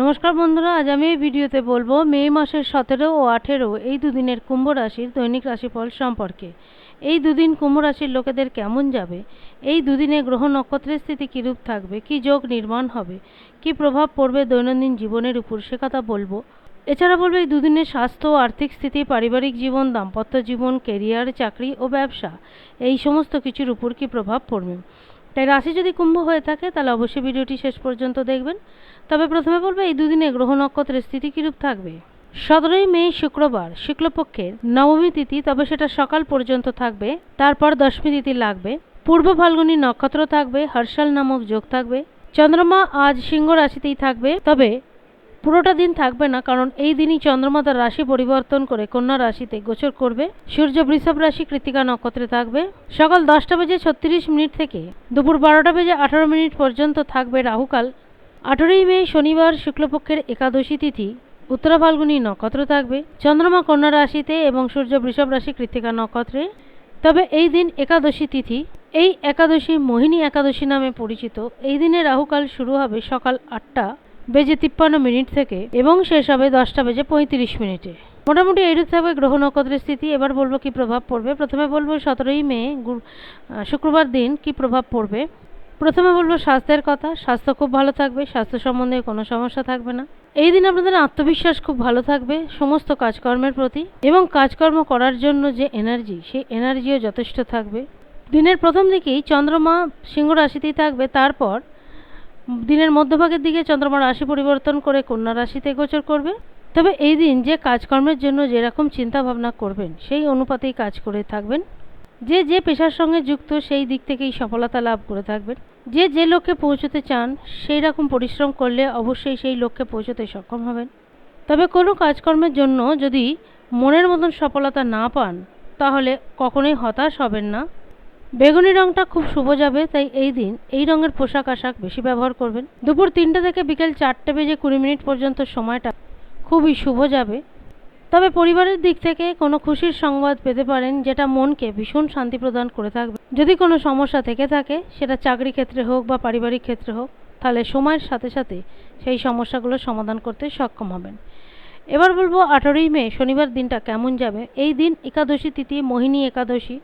নমস্কার বন্ধুরা, আজ আমি এই ভিডিওতে বলব মে মাসের সতেরো ও আঠেরো এই দুদিনের কুম্ভ রাশির দৈনিক রাশিফল সম্পর্কে। এই দুদিন কুম্ভ রাশির লোকেদের কেমন যাবে? এই দুদিনে গ্রহ নক্ষত্রের স্থিতি কীরূপ থাকবে? কি যোগ নির্মাণ হবে? কি প্রভাব পড়বে দৈনন্দিন জীবনের উপর? সে কথা বলব। এছাড়া বলব এই দুদিনের স্বাস্থ্য, আর্থিক স্থিতি, পারিবারিক জীবন, দাম্পত্য জীবন কেরিয়ার চাকরি ও ব্যবসা, এই সমস্ত কিছুর উপর কি প্রভাব পড়বে? তাই রাশি যদি কুম্ভ হয়ে থাকে, তাহলে অবশ্যই ভিডিওটি শেষ পর্যন্ত দেখবেন। তবে প্রথমে বলব, এই দুদিনে গ্রহ নক্ষত্রের স্থিতি কীরূপ থাকবে? সতেরোই মে, শুক্রবার, শুক্লপক্ষের নবমী তিথি, তবে সেটা সকাল পর্যন্ত থাকবে, তারপর দশমী তিথি লাগবে। পূর্ব ফাল্গুনী নক্ষত্র থাকবে, হর্ষাল নামক যোগ থাকবে। চন্দ্রমা আজ সিংহ রাশিতেই থাকবে, তবে পুরোটা দিন থাকবে না, কারণ এই দিনই চন্দ্রমা তার রাশি পরিবর্তন করে কন্যা রাশিতে গোচর করবে। সূর্য বৃষভ রাশি কৃতিকা নক্ষত্রে থাকবে। সকাল দশটা বেজে ছত্রিশ মিনিট থেকে দুপুর বারোটা বেজে আঠারো মিনিট পর্যন্ত থাকবে রাহুকাল। আঠেরোই মে, শনিবার, শুক্লপক্ষের একাদশী তিথি। উত্তরা ফাল্গুনী নক্ষত্র থাকবে। চন্দ্রমা কন্যা রাশিতে এবং সূর্য বৃষভ রাশি কৃতিকা নক্ষত্রে। তবে এই দিন একাদশী তিথি। এই একাদশী মোহিনী একাদশী নামে পরিচিত। এই দিনে রাহুকাল শুরু হবে সকাল আটটা। বেজে তিপ্পান্ন মিনিট থেকে এবং শেষ হবে দশটা বেজে পঁয়ত্রিশ মিনিটে। মোটামুটি এইরূপ থাকবে গ্রহ নক্ষত্রের স্থিতি। এবার বলব কি প্রভাব পড়বে। প্রথমে বলব সতেরোই মে শুক্রবার দিন কি প্রভাব পড়বে। প্রথমে বলব স্বাস্থ্যের কথা। স্বাস্থ্য খুব ভালো থাকবে। স্বাস্থ্য সম্বন্ধে কোনো সমস্যা থাকবে না। এই দিন আপনাদের আত্মবিশ্বাস খুব ভালো থাকবে। সমস্ত কাজকর্মের প্রতি এবং কাজকর্ম করার জন্য যে এনার্জি সেই এনার্জিও যথেষ্ট থাকবে। দিনের প্রথম দিকেই চন্দ্রমা সিংহ রাশিতেই থাকবে। তারপর দিনের মধ্যভাগের দিকে চন্দ্রমা রাশি পরিবর্তন করে কন্যা রাশিতে গোচর করবে। তবে এই দিন যে কাজকর্মের জন্য যেরকম চিন্তা ভাবনা করবেন, সেই অনুপাতেই কাজ করে থাকবেন। যে যে পেশার সঙ্গে যুক্ত, সেই দিক থেকেই সফলতা লাভ করে থাকবেন। যে যে লক্ষ্যে পৌঁছতে চান, সেই রকম পরিশ্রম করলে অবশ্যই সেই লক্ষ্যে পৌঁছতে সক্ষম হবেন। তবে কোনো কাজকর্মের জন্য যদি মনের মতন সফলতা না পান, তাহলে কখনোই হতাশ হবেন না। বেগুনি রঙটা খুব শুভ যাবে, তাই এই দিন এই রঙের পোশাক আশাক বেশি ব্যবহার করবেন। দুপুর তিনটে থেকে বিকেল চারটে বেজে কুড়ি মিনিট পর্যন্ত সময়টা খুবই শুভ যাবে। তবে পরিবারের দিক থেকে কোনো খুশির সংবাদ পেতে পারেন যেটা মনকে ভীষণ শান্তি প্রদান করে থাকবে। যদি কোনো সমস্যা থেকে থাকে, সেটা চাকরি ক্ষেত্রে হোক বা পারিবারিক ক্ষেত্রে হোক, তাহলে সময়ের সাথে সাথে সেই সমস্যাগুলো সমাধান করতে সক্ষম হবেন। এবার বলব আঠেরোই মে, শনিবার দিনটা কেমন যাবে? এই দিন একাদশী তিথি, মোহিনী একাদশী।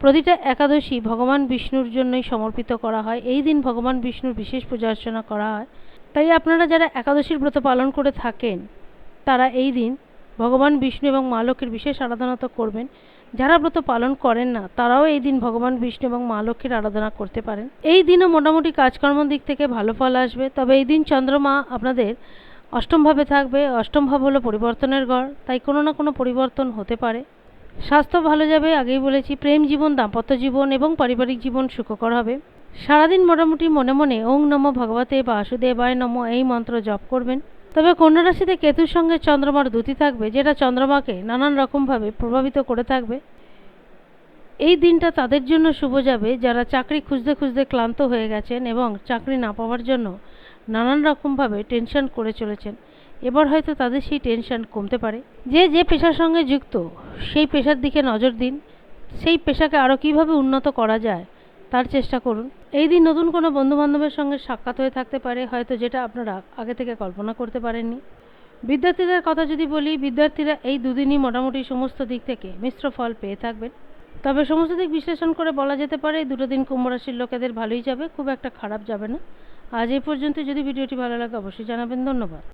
প্রতিটা একাদশী ভগবান বিষ্ণুর জন্যই সমর্পিত করা হয়। এই দিন ভগবান বিষ্ণুর বিশেষ পূজা অর্চনা করা হয়। তাই আপনারা যারা একাদশীর ব্রত পালন করে থাকেন, তারা এই দিন ভগবান বিষ্ণু এবং মা লক্ষ্মীর বিশেষ আরাধনা তো করবেন। যারা ব্রত পালন করেন না, তারাও এই দিন ভগবান বিষ্ণু এবং মা লক্ষ্মীর আরাধনা করতে পারেন। এই দিনও মোটামুটি কাজকর্ম দিক থেকে ভালো ফল আসবে। তবে এই দিন চন্দ্রমা আপনাদের অষ্টমভাবে থাকবে। অষ্টমভাব হলো পরিবর্তনের ঘর তাই কোনো না কোনো পরিবর্তন হতে পারে। স্বাস্থ্য ভালো যাবে, আগেই বলেছি, প্রেম জীবন, দাম্পত্য জীবন এবং পারিবারিক জীবন সুখকর হবে। সারাদিন মোটামুটি মনে মনে ওং নম ভগবতে বাসুদেবায় নম এই মন্ত্র জপ করবেন। তবে কন্যা রাশিতে কেতুর সঙ্গে চন্দ্রমার দুতি থাকবে, যেটা চন্দ্রমাকে নানান রকমভাবে প্রভাবিত করে থাকবে। এই দিনটা তাদের জন্য শুভ যাবে, যারা চাকরি খুঁজতে খুঁজতে ক্লান্ত হয়ে গেছেন এবং চাকরি না পাওয়ার জন্য নানান রকমভাবে টেনশন করে চলেছেন। এবার হয়তো তাদের সেই টেনশন কমতে পারে। যে যে পেশার সঙ্গে যুক্ত, সেই পেশার দিকে নজর দিন। সেই পেশাকে আরও কীভাবে উন্নত করা যায়, তার চেষ্টা করুন। এই দিন নতুন কোনো বন্ধুবান্ধবের সঙ্গে সাক্ষাৎ হয়ে থাকতে পারে, হয়তো যেটা আপনারা আগে থেকে কল্পনা করতে পারেননি। বিদ্যার্থীদের কথা যদি বলি, বিদ্যার্থীরা এই দুদিনই মোটামুটি সমস্ত দিক থেকে মিশ্র ফল পেয়ে থাকবেন। তবে সমস্ত দিক বিশ্লেষণ করে বলা যেতে পারে, দুটো দিন কুম্ভ রাশির লোকেদের ভালোই যাবে, খুব একটা খারাপ যাবে না। আজ এই পর্যন্ত যদি ভিডিওটি ভালো লাগে অবশ্যই জানাবেন। ধন্যবাদ।